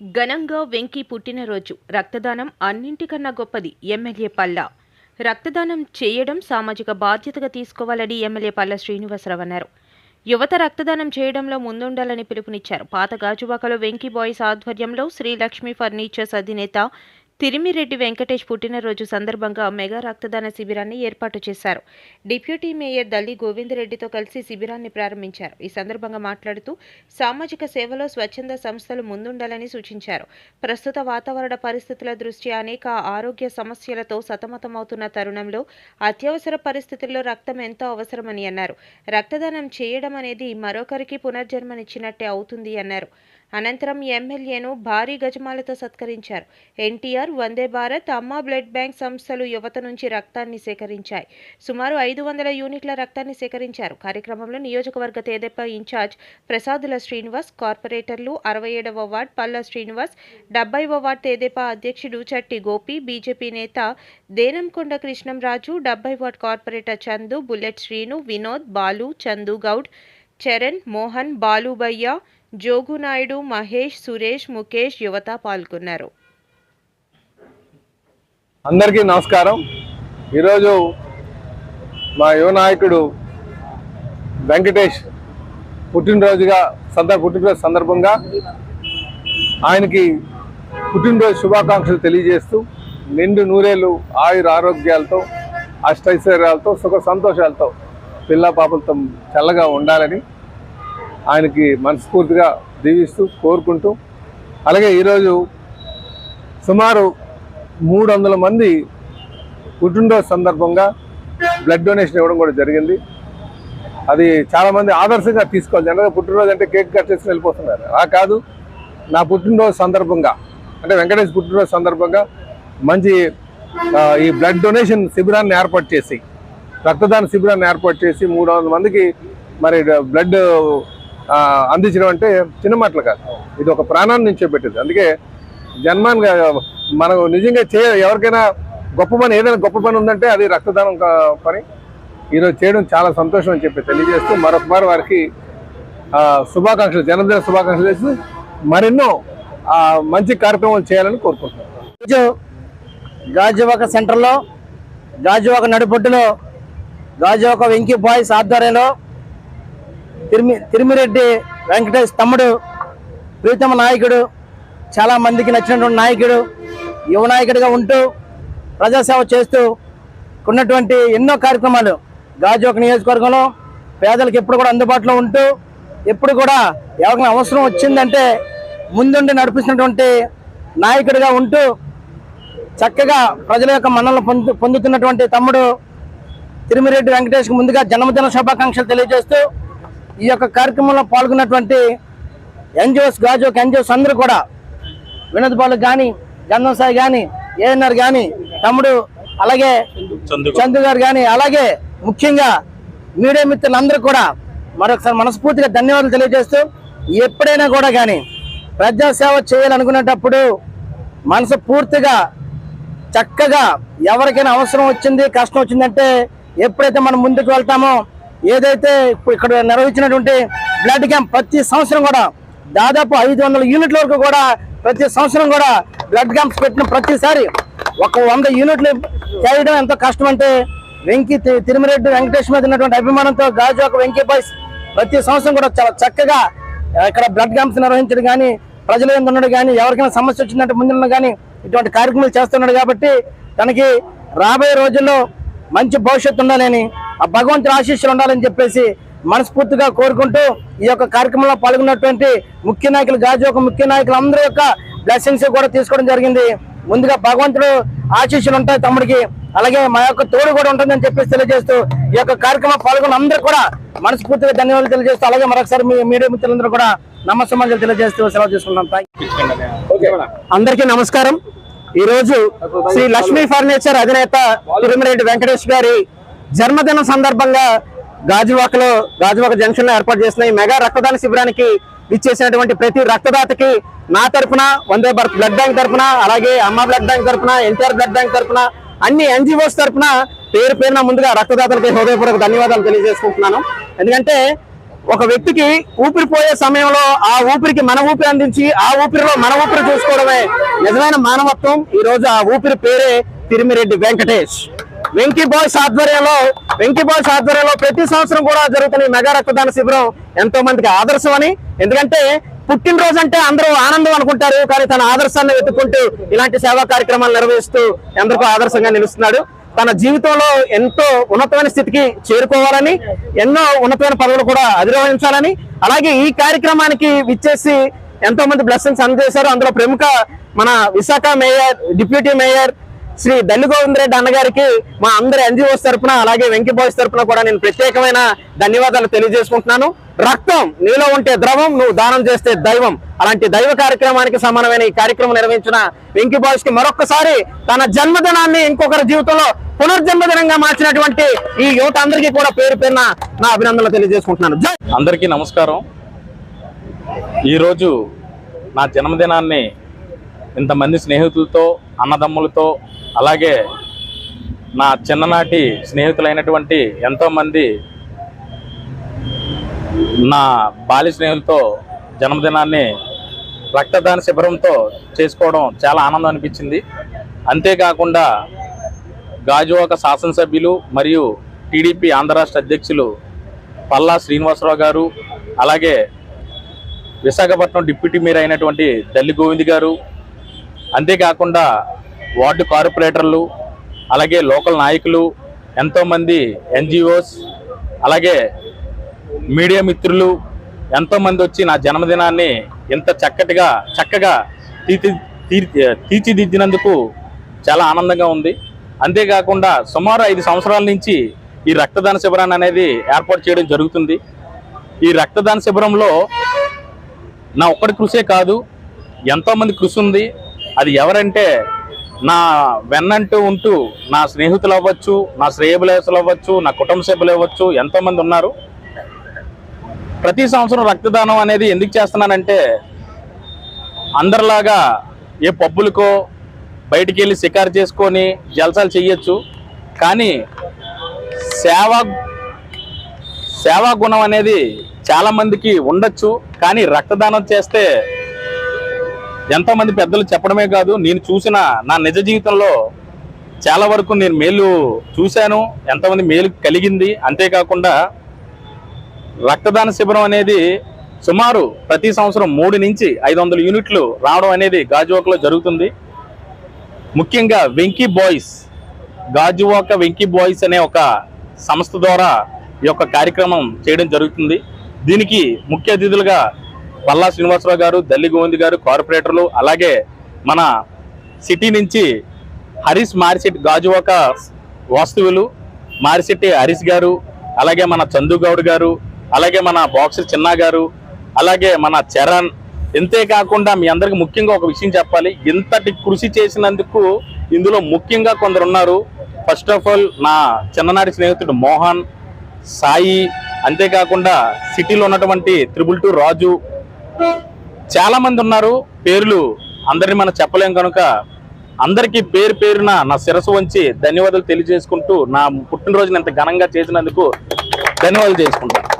ఘనంగా వెంకీ పుట్టినరోజు. రక్తదానం అన్నింటికన్నా గొప్పది ఎమ్మెల్యే పల్లా. రక్తదానం చేయడం సామాజిక బాధ్యతగా తీసుకోవాలని ఎమ్మెల్యే పల్లా శ్రీనివాసరావు అన్నారు యువత రక్తదానం చేయడంలో ముందుండాలని పిలుపునిచ్చారు. పాత గాజువాకలో వెంకీ బాయ్స్ ఆధ్వర్యంలో శ్రీలక్ష్మి ఫర్నిచర్స్ అధినేత తిరిమిరెడ్డి వెంకటేష్ పుట్టినరోజు సందర్భంగా మెగా రక్తదాన శిబిరాన్ని ఏర్పాటు చేశారు. డిప్యూటీ మేయర్ దల్లి గోవిందరెడ్డితో కలిసి శిబిరాన్ని ప్రారంభించారు. ఈ సందర్భంగా మాట్లాడుతూ సామాజిక సేవలో స్వచ్ఛంద సంస్థలు ముందుండాలని సూచించారు. ప్రస్తుత వాతావరణ పరిస్థితుల దృష్ట్యా అనేక ఆరోగ్య సమస్యలతో సతమతమవుతున్న తరుణంలో అత్యవసర పరిస్థితుల్లో రక్తం ఎంతో అవసరమని అన్నారు. రక్తదానం చేయడం అనేది మరొకరికి పునర్జన్మనిచ్చినట్టే అవుతుంది అన్నారు. అనంతరం ఎమ్మెల్యేను భారీ గజమాలతో సత్కరించారు. ఎన్టీఆర్ వందే భారత్ అమ్మ బ్లడ్ బ్యాంక్ సంస్థలు యువత నుంచి రక్తాన్ని సేకరించాయి. సుమారు ఐదు వందల యూనిట్ల రక్తాన్ని సేకరించారు. కార్యక్రమంలో నియోజకవర్గ తేదెప్ప ఇన్ఛార్జ్ ప్రసాదుల శ్రీనివాస్ కార్పొరేటర్లు అరవై ఏడవ వార్డ్ పల్ల శ్రీనివాస్ డెబ్బైవ వార్డ్ తేదెప అధ్యక్షుడు చట్టి గోపి బీజేపీ నేత దేనంకొండ కృష్ణంరాజు డెబ్బై ward corporator Chandu bullet Srinu Vinod Balu Chandu Goud Charan Mohan Balubayya Jogunaidu Mahesh Suresh Mukesh యువత పాల్గొన్నారు. అందరికీ నమస్కారం. ఈరోజు మా యువ నాయకుడు వెంకటేష్ పుట్టినరోజుగా సందర్భ పుట్టినరోజు సందర్భంగా ఆయనకి పుట్టినరోజు శుభాకాంక్షలు తెలియజేస్తూ నిండు నూరేళ్ళు ఆయుర ఆరోగ్యాలతో అష్టైశ్వర్యాలతో సుఖ సంతోషాలతో పిల్ల పాపలతో చల్లగా ఉండాలని ఆయనకి మనస్ఫూర్తిగా దీవిస్తూ కోరుకుంటూ అలాగే ఈరోజు సుమారు మూడు వందల మంది పుట్టినరోజు సందర్భంగా బ్లడ్ డొనేషన్ ఇవ్వడం కూడా జరిగింది. అది చాలామంది ఆదర్శంగా తీసుకోవాలి. జనరల్గా పుట్టినరోజు అంటే కేక్ కట్ చేసి వెళ్ళిపోతున్నారు. అలా కాదు నా పుట్టినరోజు సందర్భంగా అంటే వెంకటేష్ పుట్టినరోజు సందర్భంగా మంచి ఈ బ్లడ్ డొనేషన్ శిబిరాన్ని ఏర్పాటు చేసి రక్తదాన శిబిరాన్ని ఏర్పాటు చేసి మూడు మందికి మరి బ్లడ్ అందించడం అంటే చిన్న మాటలు కాదు. ఇది ఒక ప్రాణాన్ని నించోబెట్టేది అందుకే జన్మాన్ మనం నిజంగా చే ఎవరికైనా గొప్ప పని ఏదైనా గొప్ప పని ఉందంటే అది రక్తదానం పని. ఈరోజు చేయడం చాలా సంతోషం అని చెప్పి తెలియజేస్తూ మరొకమారు వారికి శుభాకాంక్షలు జన్మదిన శుభాకాంక్షలు చేసి మరెన్నో మంచి కార్యక్రమాలు చేయాలని కోరుకుంటున్నాను గాజువాక సెంటర్లో గాజువాక నడిపొట్టులో గాజువాక వెంకీ బాయ్స్ ఆధ్వర్యంలో తిరిమి తిరిమిరెడ్డి వెంకటేష్ తమ్ముడు ప్రీతమ నాయకుడు చాలా మందికి నచ్చినటువంటి నాయకుడు యువ నాయకుడిగా ఉంటూ ప్రజాసేవ చేస్తూ ఉన్నటువంటి ఎన్నో కార్యక్రమాలు. గాజువాక నియోజకవర్గంలో పేదలకు ఎప్పుడు కూడా అందుబాటులో ఉంటూ ఎప్పుడు కూడా ఎవరికైనా అవసరం వచ్చిందంటే ముందుండి నడిపిస్తున్నటువంటి నాయకుడిగా ఉంటూ చక్కగా ప్రజల యొక్క మన్నలను పొందు పొందుతున్నటువంటి తమ్ముడు తిరుమిరెడ్డి వెంకటేష్కు ముందుగా జన్మదిన శుభాకాంక్షలు తెలియజేస్తూ ఈ యొక్క కార్యక్రమంలో పాల్గొన్నటువంటి ఎన్జిఓస్ గాజోక్ ఎన్జిఓస్ అందరూ కూడా వినోద్ బాలు కానీ గంధం సాయి కానీ ఏఎన్ఆర్ కానీ తమ్ముడు అలాగే చందు గారు. కానీ అలాగే ముఖ్యంగా మీడియా మిత్రులందరూ కూడా మరొకసారి మనస్ఫూర్తిగా ధన్యవాదాలు తెలియజేస్తూ ఎప్పుడైనా కూడా కానీ ప్రజాసేవ చేయాలనుకునేటప్పుడు మనసు పూర్తిగా చక్కగా ఎవరికైనా అవసరం వచ్చింది కష్టం వచ్చిందంటే ఎప్పుడైతే మనం ముందుకు వెళ్తామో ఏదైతే ఇప్పుడు ఇక్కడ నిర్వహించినటువంటి బ్లడ్ క్యాంప్ ప్రతి సంవత్సరం కూడా దాదాపు ఐదు వందల యూనిట్ల వరకు కూడా ప్రతి సంవత్సరం కూడా బ్లడ్ క్యాంప్స్ పెట్టిన ప్రతిసారి ఒక వంద యూనిట్లు చేయడం ఎంతో కష్టం అంటే వెంకీ తిరుమరెడ్డి వెంకటేష్ మీద ఉన్నటువంటి అభిమానంతో గాజు ఒక వెంకీ బాయ్స్ ప్రతి సంవత్సరం కూడా చాలా చక్కగా ఇక్కడ బ్లడ్ క్యాంప్స్ నిర్వహించడం కానీ ప్రజలు ఏంది ఉండడం కానీ ఎవరికైనా సమస్య వచ్చిందంటే ముందున్న కానీ ఇటువంటి కార్యక్రమాలు చేస్తున్నాడు కాబట్టి తనకి రాబోయే రోజుల్లో మంచి భవిష్యత్తు ఉండాలని భగవంతుని ఆశీస్సులు ఉండాలని చెప్పేసి మనస్ఫూర్తిగా కోరుకుంటూ ఈ యొక్క కార్యక్రమంలో పాల్గొన్నటువంటి ముఖ్య నాయకులు గాజు ఒక ముఖ్య నాయకులు అందరి యొక్క బ్లెస్సింగ్స్ కూడా తీసుకోవడం జరిగింది. ముందుగా భగవంతుడు ఆశీస్సులు ఉంటాయి తమ్ముడికి. అలాగే మా యొక్క తోడు కూడా ఉంటుందని చెప్పేసి తెలియజేస్తూ ఈ యొక్క కార్యక్రమం పాల్గొన్న అందరూ కూడా మనస్ఫూర్తిగా ధన్యవాదాలు తెలియజేస్తూ అలాగే మరొకసారి మీ మీడియా మిత్రులందరూ కూడా నమస్సమాజాలు తెలియజేస్తూ సెలవు తీసుకున్నాం థ్యాంక్ యూ. అందరికీ నమస్కారం. ఈ రోజు శ్రీ లక్ష్మీ ఫర్నిచర్ అధినేత తిరుమరెడ్డి వెంకటేష్ గారి జన్మదిన సందర్భంగా గాజువాకలో గాజువాక జంక్షన్లో ఏర్పాటు చేసిన ఈ మెగా రక్తదాన శిబిరానికి ఇచ్చేసినటువంటి ప్రతి రక్తదాతకి నా తరపున వందే భారత్ బ్లడ్ బ్యాంక్ తరపున అలాగే అమ్మ బ్లడ్ బ్యాంక్ తరపున ఎన్టీఆర్ బ్లడ్ బ్యాంక్ తరపున అన్ని ఎన్జిఓస్ తరఫున పేరు పేరున ముందుగా రక్తదాతలకి హృదయపూర్వక ధన్యవాదాలు తెలియజేసుకుంటున్నాను. ఎందుకంటే ఒక వ్యక్తికి ఊపిరి పోయే సమయంలో ఆ ఊపిరికి మన ఊపిరి అందించి ఆ ఊపిరిలో మన ఊపిరి చూసుకోవడమే నిజమైన మానవత్వం. ఈ రోజు ఆ ఊపిరి పేరే తిరిమిరెడ్డి వెంకటేష్. వెంకీ బాయ్స్ ఆధ్వర్యంలో వెంకీ బాయ్స్ ఆధ్వర్యంలో ప్రతి సంవత్సరం కూడా జరుగుతున్న ఈ మెగా రక్తదాన శిబిరం ఎంతో మందికి ఆదర్శం అని. ఎందుకంటే పుట్టినరోజు అంటే అందరూ ఆనందం అనుకుంటారు కానీ తన ఆదర్శాన్ని వెతుక్కుంటూ ఇలాంటి సేవా కార్యక్రమాలు నిర్వహిస్తూ ఎందరికో ఆదర్శంగా నిలుస్తున్నాడు. తన జీవితంలో ఎంతో ఉన్నతమైన స్థితికి చేరుకోవాలని ఎన్నో ఉన్నతమైన పదవులు కూడా అధిరోహించాలని అలాగే ఈ కార్యక్రమానికి విచ్చేసి ఎంతో మంది బ్లెస్సింగ్స్ అందజేశారు. అందులో ప్రముఖ మన Visakha mayor deputy mayor Shri Dalli Reddy అన్నగారికి మా అందరి ఎన్జిఓస్ తరఫున అలాగే వెంకీ తరఫున తరపున కూడా నేను ప్రత్యేకమైన ధన్యవాదాలు తెలియజేసుకుంటున్నాను. రక్తం నీలో ఉంటే ద్రవం నువ్వు దానం చేస్తే దైవం. అలాంటి దైవ కార్యక్రమానికి సమానమైన ఈ కార్యక్రమం నిర్వహించిన వెంకీ బాయ్స్కి మరొకసారి తన జన్మదినాన్ని ఇంకొకరి జీవితంలో పునర్జన్మదినంగా మార్చినటువంటి ఈ యువత అందరికీ కూడా పేరు పేరున నా అభినందనలు తెలియజేసుకుంటున్నాను. అందరికీ నమస్కారం. ఈరోజు నా జన్మదినాన్ని ఇంతమంది స్నేహితులతో అన్నదమ్ములతో అలాగే నా చిన్ననాటి స్నేహితులైనటువంటి ఎంతోమంది నా బాల్య స్నేహితులతో జన్మదినాన్ని రక్తదాన శిబిరంతో చేసుకోవడం చాలా ఆనందం అనిపించింది. అంతేకాకుండా గాజువాక శాసనసభ్యులు మరియు టీడీపీ ఆంధ్ర రాష్ట్ర అధ్యక్షులు పల్లా శ్రీనివాసరావు గారు అలాగే విశాఖపట్నం డిప్యూటీ మేయర్ అయినటువంటి దల్లి గోవింద్ గారు. అంతేకాకుండా వార్డు కార్పొరేటర్లు అలాగే లోకల్ నాయకులు ఎంతోమంది ఎన్జిఓస్ అలాగే మీడియా మిత్రులు ఎంతోమంది వచ్చి నా జన్మదినాన్ని ఇంత చక్కటిగా చక్కగా తీర్చి తీర్చి తీర్చిదిద్దినందుకు చాలా ఆనందంగా ఉంది. అంతేకాకుండా సుమారు ఐదు సంవత్సరాల నుంచి ఈ రక్తదాన శిబిరాన్ని అనేది ఏర్పాటు చేయడం జరుగుతుంది. ఈ రక్తదాన శిబిరంలో నా ఒక్కడి కృషే కాదు ఎంతోమంది కృషి ఉంది. అది ఎవరంటే నా వెన్నంటూ ఉంటూ నా స్నేహితులు అవ్వచ్చు నా శ్రేయబులేసులు అవ్వచ్చు నా కుటుంబ సభ్యులు అవ్వచ్చు ఎంతోమంది ఉన్నారు. ప్రతి సంవత్సరం రక్తదానం అనేది ఎందుకు చేస్తున్నానంటే అందరిలాగా ఏ పబ్బులకో బయటికి వెళ్ళి షికారు చేసుకొని జలసాలు చేయొచ్చు కానీ సేవా సేవా గుణం అనేది చాలామందికి ఉండొచ్చు. కానీ రక్తదానం చేస్తే ఎంతో మంది పెద్దలు చెప్పడమే కాదు నేను చూసిన నా నిజ జీవితంలో చాలా వరకు నేను మేలు చూశాను ఎంతమంది మేలు కలిగింది. అంతేకాకుండా రక్తదాన శిబిరం అనేది సుమారు ప్రతి సంవత్సరం మూడు నుంచి ఐదు వందల యూనిట్లు రావడం అనేది గాజువాకలో జరుగుతుంది. ముఖ్యంగా వెంకీ బాయ్స్ గాజువాక వెంకీ బాయ్స్ అనే ఒక సంస్థ ద్వారా ఈ యొక్క కార్యక్రమం చేయడం జరుగుతుంది. దీనికి ముఖ్య అతిథులుగా పల్లా శ్రీనివాసరావు గారు దల్లి గోవింద్ గారు కార్పొరేటర్లు అలాగే మన సిటీ నుంచి హరీష్ మారిశెట్టి గాజువాక వాస్తువులు మారిశెట్టి హరీష్ గారు అలాగే మన చందు గౌడ్ గారు అలాగే మన బాక్సర్ చిన్నా గారు అలాగే మన చరణ్. ఇంతే కాకుండా మీ అందరికి ముఖ్యంగా ఒక విషయం చెప్పాలి. ఇంతటి కృషి చేసినందుకు ఇందులో ముఖ్యంగా కొందరు ఉన్నారు. ఫస్ట్ ఆఫ్ ఆల్ నా చిన్ననాటి స్నేహితుడు మోహన్ సాయి అంతేకాకుండా సిటీలో ఉన్నటువంటి త్రిబుల్ టూ రాజు చాలా మంది ఉన్నారు. పేర్లు అందరిని మనం చెప్పలేం కనుక అందరికీ పేరు పేరున నా శిరస్సు వంచి ధన్యవాదాలు తెలియజేసుకుంటూ నా పుట్టినరోజుని ఎంత ఘనంగా చేసినందుకు ధన్యవాదాలు చేసుకుంటాను